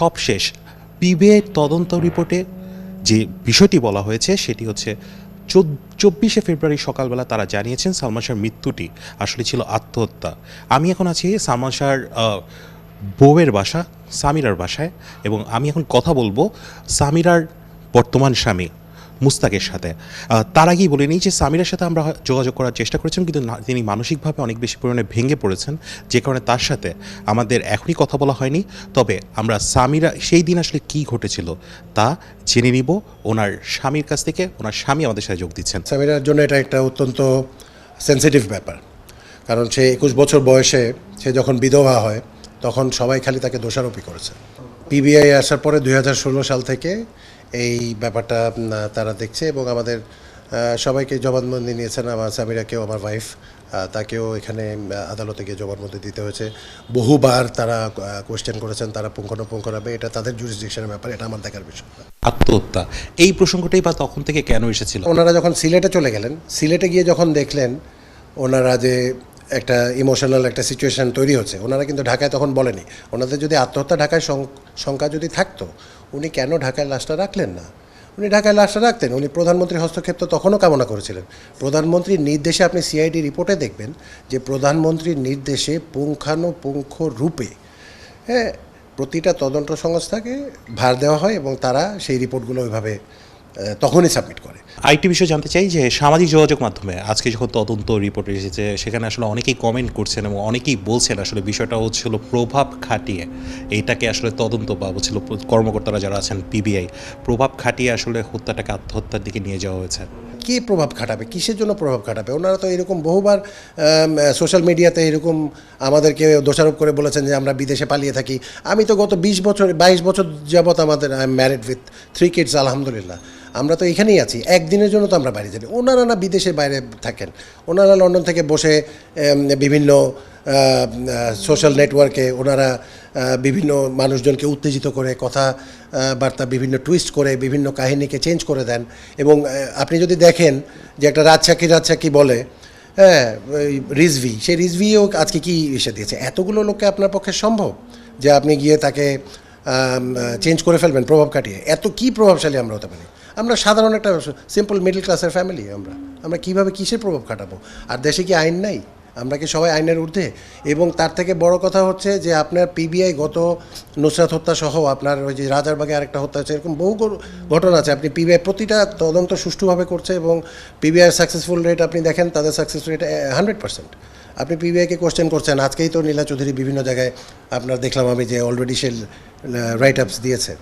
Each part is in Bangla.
সব শেষ। পিবিআই তদন্ত রিপোর্টে যে বিষয়টি বলা হয়েছে, সেটি হচ্ছে চব্বিশে ফেব্রুয়ারি সকালবেলা তারা জানিয়েছেন সালমান শাহর মৃত্যুটি আসলে ছিল আত্মহত্যা। আমি এখন আছি সালমান শাহর বউয়ের বাসা, সামিরার বাসায় এবং আমি এখন কথা বলব সামিরার বর্তমান স্বামী। মুস্তাকের সাথে। তার আগেই বলে নিই যে সামিরার সাথে আমরা যোগাযোগ করার চেষ্টা করেছেন কিন্তু তিনি মানসিকভাবে অনেক বেশি পরিমাণে ভেঙে পড়েছেন। যে কারণে তার সাথে আমাদের এখনই কথা বলা হয়নি। তবে আমরা সামিরা, সেই দিন আসলে কি ঘটেছিল তা জেনে নিব। ওনার স্বামীর কাছ থেকে, ওনার স্বামী আমাদের সাথে যোগ দিচ্ছেন। সামিরার জন্য এটা একটা অত্যন্ত সেন্সিটিভ ব্যাপার। কারণ সে একুশ বছর বয়সে, সে যখন বিধবা হয়, তখন সবাই খালি তাকে দোষারোপই করেছে। পিবিআই আসার পরে দুই হাজার ষোলো সাল থেকে এই ব্যাপারটা তারা দেখছে এবং আমাদের সবাইকে জবানবন্দি নিয়েছেন আমার সামিরাকেও আমার ওয়াইফ তাকেও এখানে আদালতে গিয়ে জবানবন্দি দিতে হয়েছে। বহুবার তারা কোয়েশ্চেন করেছেন তারা পুঙ্খানুপুঙ্খভাবে এটা তাদের জুরিসডিকশনের ব্যাপার এটা আমার দেখার বিষয়। আত্মহত্যা এই প্রসঙ্গটাই বা তখন থেকে কেন এসেছিল? ওনারা যখন সিলেটে চলে গেলেন সিলেটে গিয়ে যখন দেখলেন ওনারা যে একটা ইমোশনাল একটা সিচুয়েশন তৈরি হচ্ছে। ওনারা কিন্তু ঢাকায় তখন বলেনি। ওনাদের যদি আত্মহত্যা ঢাকায় সংখ্যা যদি থাকতো, উনি কেন ঢাকায় লাশটা রাখলেন না? উনি ঢাকায় লাশটা রাখতেন, উনি প্রধানমন্ত্রীর হস্তক্ষেপ তো তখনও কামনা করেছিলেন। প্রধানমন্ত্রীর নির্দেশে আপনি সিআইডি রিপোর্টে দেখবেন যে প্রধানমন্ত্রীর নির্দেশে পুঙ্খানুপুঙ্খ রূপে হ্যাঁ প্রতিটা তদন্ত সংস্থাকে ভার দেওয়া হয় এবং তারা সেই রিপোর্টগুলো ওইভাবে তখনই সাবমিট করে। আরেকটি বিষয় জানতে চাই যে সামাজিক যোগাযোগ মাধ্যমে আজকে যখন তদন্ত রিপোর্ট এসেছে সেখানে আসলে অনেকেই কমেন্ট করছেন এবং অনেকেই বলছেন আসলে বিষয়টা হচ্ছিল প্রভাব খাটিয়ে। এইটাকে আসলে তদন্ত বা হচ্ছিল কর্মকর্তারা যারা আছেন পিবিআই প্রভাব খাটিয়ে আসলে হত্যাটাকে আত্মহত্যার দিকে নিয়ে যাওয়া হয়েছে। কে প্রভাব খাটাবে? কিসের জন্য প্রভাব খাটাবে? ওনারা তো এরকম বহুবার সোশ্যাল মিডিয়াতে এরকম আমাদেরকে দোষারোপ করে বলেছেন যে আমরা বিদেশে পালিয়ে থাকি। আমি তো গত বিশ বছর বাইশ বছর যাবৎ আমাদের I am married with three kids আলহামদুলিল্লাহ। আমরা তো এখানেই আছি, একদিনের জন্য তো আমরা বাইরে যাই ওনারা না বিদেশে বাইরে থাকেন। ওনারা লন্ডন থেকে বসে বিভিন্ন সোশ্যাল নেটওয়ার্কে ওনারা বিভিন্ন মানুষজনকে উত্তেজিত করে কথা বার্তা, বিভিন্ন টুইস্ট করে, বিভিন্ন কাহিনীকে চেঞ্জ করে দেন। এবং আপনি যদি দেখেন যে একটা রাজসাক্ষী রাজসাক্ষী বলে হ্যাঁ রিজভি সেই রিজভিও আজকে কি এসে দিয়েছে? এতগুলো লোককে আপনার পক্ষে সম্ভব যে আপনি গিয়ে তাকে চেঞ্জ করে ফেলবেন, প্রভাব কাটিয়ে এত কি প্রভাবশালী আমরা হতে পারি? আমরা সাধারণ একটা সিম্পল মিডল ক্লাসের ফ্যামিলি আমরা। আমরা কীভাবে কিসের প্রভাব খাটাবো? আর দেশে কি আইন নাই? আমরা কি সবাই আইনের ঊর্ধ্বে? এবং তার থেকে বড় কথা হচ্ছে যে আপনার পিবিআই গত নুসরাত হত্যা সহ আপনার ওই যে রাজারবাগে আরেকটা হত্যা হচ্ছে এরকম বহু ঘটনা আছে। আপনি পিবিআই প্রতিটা তদন্ত সুষ্ঠুভাবে করছে এবং পিবিআই সাকসেসফুল রেট আপনি দেখেন, তাদের সাকসেস রেট হান্ড্রেড পার্সেন্ট আপনি পিবিআইকে কোশ্চেন করছেন, আজকেই তো নীলা চৌধুরী বিভিন্ন জায়গায় আপনার দেখলাম আমি যে অলরেডি সে রাইট আপস দিয়েছে।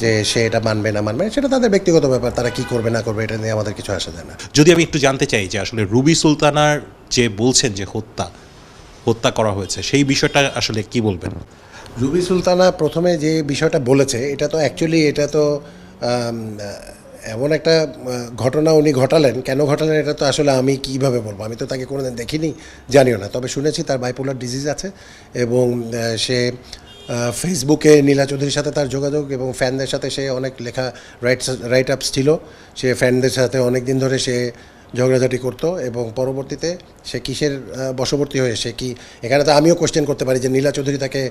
যে সে এটা মানবে না মানবে সেটা তাদের ব্যক্তিগত ব্যাপার তারা কি করবে না করবে এটা নিয়ে আমাদের কিছু আসা যায় না। যদি আমি একটু জানতে চাই যে আসলে রুবি সুলতানার যে বলছেন যে হত্যা হত্যা করা হয়েছে সেই বিষয়টা আসলে কি বলবেন? রুবি সুলতানা প্রথমে যে বিষয়টা বলেছে এটা তো অ্যাকচুয়ালি এটা তো এমন একটা ঘটনা উনি ঘটালেন। কেন ঘটালেন এটা তো আসলে আমি কীভাবে বলব? আমি তো তাকে কোনোদিন দেখিনি জানিও না। তবে শুনেছি তার বাইপোলার ডিজিজ আছে এবং সে ফেসবুকে নীলা চৌধুরীর সাথে তার যোগাযোগ এবং ফ্যানদের সাথে সে অনেক লেখা রাইট রাইট আপস ছিল। সে ফ্যানদের সাথে অনেক দিন ধরে সে ঝগড়াঝাটি করতো এবং পরবর্তীতে সে কিসের বশবর্তী হয়ে সে কি, এখানে তো আমিও কোশ্চেন করতে পারি যে নীলা চৌধুরী তাকে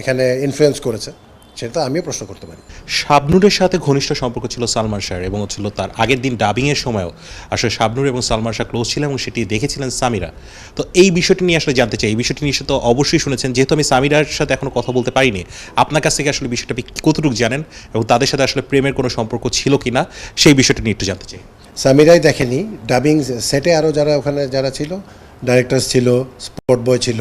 এখানে ইনফ্লুয়েন্স করেছে। সেটা তো আমিও প্রশ্ন করতে পারি। শাবনুরের সাথে ঘনিষ্ঠ সম্পর্ক ছিল সালমান শাহর এবং ছিল তার আগের দিন ডাবিংয়ের সময়ও। আসলে শাবনুর এবং সালমান শাহ ক্লোজ ছিলেন এবং সেটি দেখেছিলেন সামিরা। তো এই বিষয়টি নিয়ে আসলে জানতে চাই। এই বিষয়টি নিয়ে তো অবশ্যই শুনেছেন। যেহেতু আমি সামিরার সাথে এখনও কথা বলতে পারিনি আপনার কাছ থেকে আসলে বিষয়টা আপনি কতটুকু জানেন এবং তাদের সাথে আসলে প্রেমের কোনো সম্পর্ক ছিল কি না সেই বিষয়টি নিয়ে একটু জানতে চাই। সামিরাই দেখেনি। ডাবিং সেটে আরও যারা ওখানে যারা ছিল ডাইরেক্টরস ছিল স্পোর্ট বয় ছিল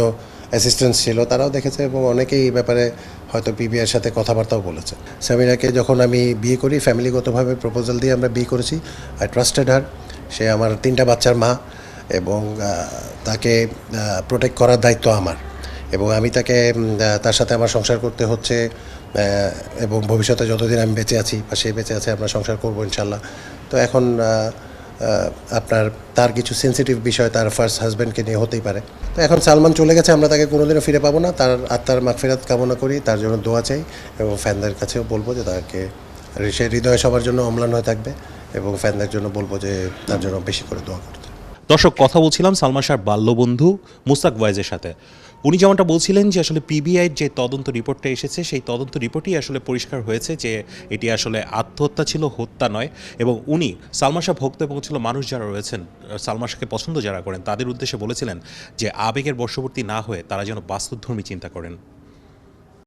অ্যাসিস্ট্যান্ট ছিল তারাও দেখেছে এবং অনেকেই এই ব্যাপারে হয়তো পিবিআর সাথে কথাবার্তাও বলেছে। সামিরাকে যখন আমি বিয়ে করি, ফ্যামিলিগতভাবে প্রপোজাল দিয়ে আমরা বিয়ে করেছি আই ট্রাস্টেড হার সে আমার তিনটা বাচ্চার মা এবং তাকে প্রোটেক্ট করার দায়িত্ব আমার। এবং আমি তাকে তার সাথে আমার সংসার করতে হচ্ছে এবং ভবিষ্যতে যতদিন আমি বেঁচে আছি বা সে বেঁচে আছে, আমরা সংসার করব ইনশাল্লাহ। তো এখন আপনার, তার কিছু সেন্সিটিভ বিষয় তার ফার্স্ট হাজব্যান্ডকে নিয়ে হতেই পারে। তো এখন সালমান চলে গেছে, আমরা তাকে কোনোদিনও ফিরে পাবো না। তার আত্মার মাগফেরাত কামনা করি, তার জন্য দোয়া চাই এবং ফ্যানদের কাছেও বলব যে তাকে, সে হৃদয় সবার জন্য অম্লান হয়ে থাকবে এবং ফ্যানদের জন্য বলব যে তার জন্য বেশি করে দোয়া করতে। দর্শক, কথা বলছিলাম সালমান শাহর বাল্যবন্ধু মুস্তাক ওয়াইজের সাথে। উনি যেমনটা বলছিলেন যে আসলে পিবিআইয়ের যে তদন্ত রিপোর্টটা এসেছে, সেই তদন্ত রিপোর্টই আসলে পরিষ্কার হয়েছে যে এটি আসলে আত্মহত্যা ছিল, হত্যা নয়। এবং উনি, সালমান শাহ ভক্ত এবং ছিল মানুষ যারা রয়েছেন, সালমান শাহকে পছন্দ যারা করেন, তাদের উদ্দেশ্যে বলেছিলেন যে আবেগের বশবর্তী না হয়ে তারা যেন বাস্তবধর্মী চিন্তা করেন।